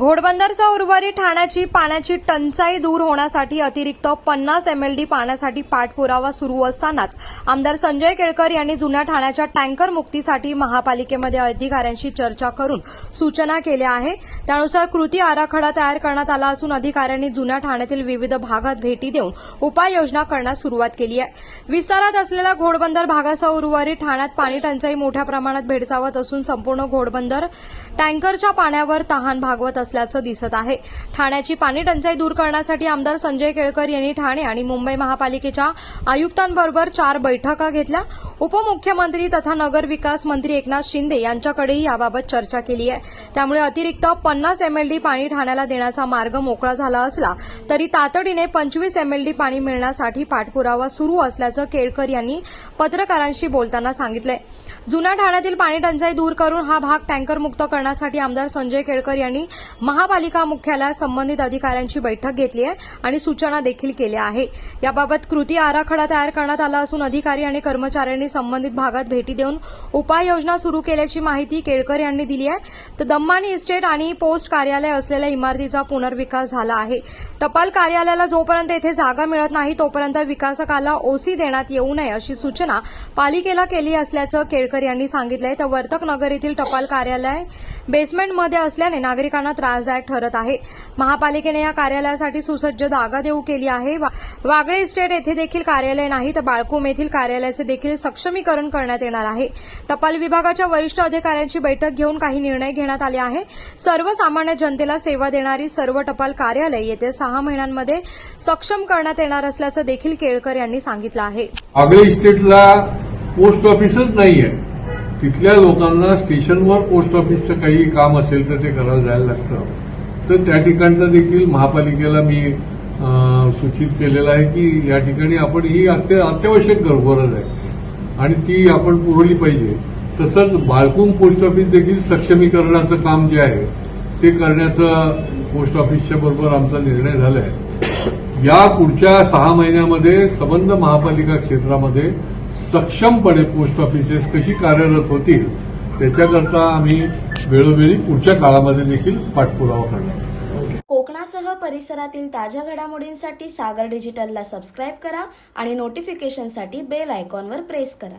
घोडबंदरचा उर्वरित ठाण्याची पाण्याची टंचाई दूर होण्यासाठी अतिरिक्त पन्नास एमएलडी पाण्यासाठी पाठपुरावा सुरू असतानाच आमदार संजय केळकर यांनी जुन्या ठाण्याच्या टँकर मुक्तीसाठी महापालिकेमध्ये अधिकाऱ्यांशी चर्चा करून सूचना केल्या आहे. त्यानुसार कृती आराखडा तयार करण्यात आला असून अधिकाऱ्यांनी जुन्या ठाण्यातील विविध भागात भेटी देऊन उपाययोजना करण्यास सुरुवात केली आहे. विस्तारात असलेल्या घोडबंदर भागासह उर्वरित ठाण्यात पाणी टंचाई मोठ्या प्रमाणात भेडसावत असून संपूर्ण घोडबंदर टँकरच्या पाण्यावर तहान भागवत असल्याचं दिसत आहे. ठाण्याची पाणी टंचाई दूर करण्यासाठी आमदार संजय केळकर यांनी ठाणे आणि मुंबई महापालिकेच्या आयुक्तांबरोबर चार बैठका घेतल्या. उपमुख्यमंत्री तथा नगर विकास मंत्री एकनाथ शिंदे यांच्याकडेही याबाबत चर्चा केली आहे. त्यामुळे अतिरिक्त पन्नास एमएलडी पाणी ठाण्याला देण्याचा मार्ग मोकळा झाला असला तरी तातडीने पंचवीस एमएलडी पाणी मिळण्यासाठी पाठपुरावा सुरू असल्याचं केळकर यांनी पत्रकारांशी बोलताना सांगितलंय. जुन्या ठाण्यातील पाणी टंचाई दूर करून हा भाग टँकरमुक्त करण्यासाठी आमदार संजय केळकर यांनी महापालिका मुख्यालयात संबंधित अधिकाऱ्यांची बैठक घेतली आहे आणि सूचना देखील केल्या आहे. याबाबत कृती आराखडा तयार करण्यात आला असून अधिकारी आणि कर्मचाऱ्यांनी संबंधित भागात भेटी देऊन उपाययोजना सुरू केल्याची माहिती केळकर यांनी दिली आहे. तर दम्मानी इस्टेट आणि पोस्ट कार्यालय असलेल्या इमारतीचा पुनर्विकास झाला आहे. टपाल कार्यालयाला जोपर्यंत येथे जागा मिळत नाही तोपर्यंत विकासकाला ओसी देण्यात येऊ नये अशी सूचना पालिकेला केली असल्याचं केळकर यांनी सांगितलंय. तर वर्तक नगर येथील टपाल कार्यालय बेसमेंटमध्ये असल्याने नागरिकांना त्रासदायक ठरत आहे. महापालिकेने या कार्यालयासाठी सुसज्ज जागा देऊ केली आहे. वा- वागळे इस्टेट येथे देखील कार्यालय नाही तर बाळकोम येथील कार्यालयाचे देखील सक्षमीकरण करण्यात येणार आहे. टपाल विभागाच्या वरिष्ठ अधिकाऱ्यांची बैठक घेऊन काही निर्णय घेण्यात आले आहे. सर्वसामान्य जनतेला सेवा देणारी सर्व टपाल कार्यालय येत्या सहा महिन्यांमध्ये सक्षम करण्यात येणार असल्याचं देखील केळकर यांनी सांगितलं आहे. आगळे इस्टेटला पोस्ट ऑफिसच नाहीये. तिथल्या लोकांना स्टेशनवर पोस्ट ऑफिसचं काही काम असेल तर ते करायला जायला लागतं. तर त्या ठिकाणचं देखील महापालिकेला मी सूचित केलेलं आहे की या ठिकाणी आपण ही अत्य अत्यावश्यक गर- गरज आहे. आणि ती आपण पुरवली पाहिजे. तसंच बाळकूम पोस्ट ऑफिस देखील सक्षमीकरणाचं काम जे आहे ते करण्याचं पोस्ट ऑफिसच्या बरोबर आमचा निर्णय झाला आहे या पुढच्या सहा महिन्यामध्ये संबंध महापालिका क्षेत्रामध्ये सक्षमपणे पोस्ट ऑफिसेस कशी कार्यरत होतील त्याच्याकरता आम्ही वेळोवेळी पुढच्या काळामध्ये देखील पाठपुरावा करणार कोकणासह परिसरातील ताज्या घडामोडींसाठी सागर डिजिटलला सबस्क्राईब करा आणि नोटिफिकेशनसाठी बेल आयकॉनवर प्रेस करा.